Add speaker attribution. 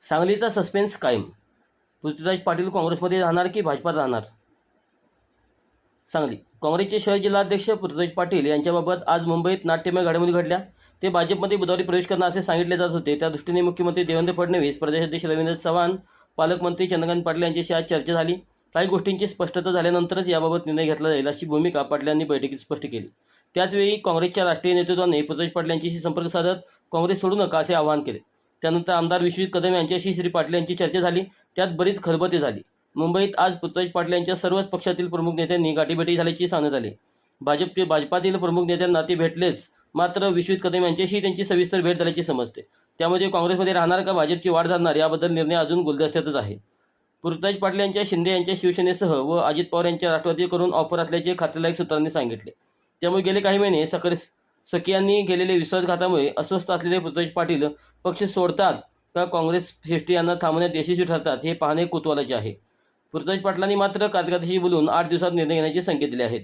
Speaker 1: सांगलीचा सस्पेन्स कायम. पृथ्वीराज पाटील काँग्रेसमध्ये राहणार की भाजपात राहणार? सांगली. काँग्रेसचे शहर जिल्हाध्यक्ष पृथ्वीराज पाटील यांच्याबाबत आज मुंबईत नाट्यमय घडामोडी घडल्या. ते भाजपमध्ये बुधवारी प्रवेश करणार असे सांगितले जात होते. त्या दृष्टीने मुख्यमंत्री देवेंद्र फडणवीस प्रदेशाध्यक्ष रवींद्र चव्हाण पालकमंत्री चंद्रकांत पाटील यांच्याशी आज चर्चा झाली. काही गोष्टींची स्पष्टता झाल्यानंतरच याबाबत निर्णय घेतला जाईल अशी भूमिका पाटलांनी बैठकीत स्पष्ट केली. त्याचवेळी काँग्रेसच्या राष्ट्रीय नेतृत्वाने पृथ्वीराज पाटील यांच्याशी संपर्क साधत काँग्रेस सोडू नका असे आवाहन केले. त्यानंतर आमदार विश्वजित कदम यांच्याशी श्री पाटील यांची चर्चा झाली. त्यात बरीच खलबते झाली. मुंबईत आज पृथ्वीराज पाटील यांच्या सर्वच पक्षातील प्रमुख नेत्यांनी गाठीभेटी झाल्याची सांगण्यात आली. भाजपचे भाजपातील प्रमुख नेत्यांना ते भेटलेच. मात्र विश्वजित कदम यांच्याशी त्यांची सविस्तर भेट झाल्याची समजते. त्यामध्ये काँग्रेसमध्ये राहणार का भाजपची वाढ जाणार याबद्दल निर्णय अजून गुलदस्त्यातच आहे. पृथ्वीराज पाटील यांच्या शिंदे यांच्या शिवसेनेसह व अजित पवार यांच्या राष्ट्रवादी करून ऑफर असल्याचे खात्रीलायक सूत्रांनी सांगितले. त्यामुळे गेले काही महिने सकरे सखियांनी केलेले विश्वासघातामुळे अस्वस्थ असलेले पृथ्वीराज पाटील पक्ष सोडतात का काँग्रेस श्रेष्ठी यांना थांबवण्यात यशस्वी ठरतात हे पाहणे कुतूहलाचे आहे. पृथ्वीराज पाटलांनी मात्र कार्यकर्त्याशी बोलून आठ दिवसात निर्णय घेण्याचे संकेत दिले आहेत.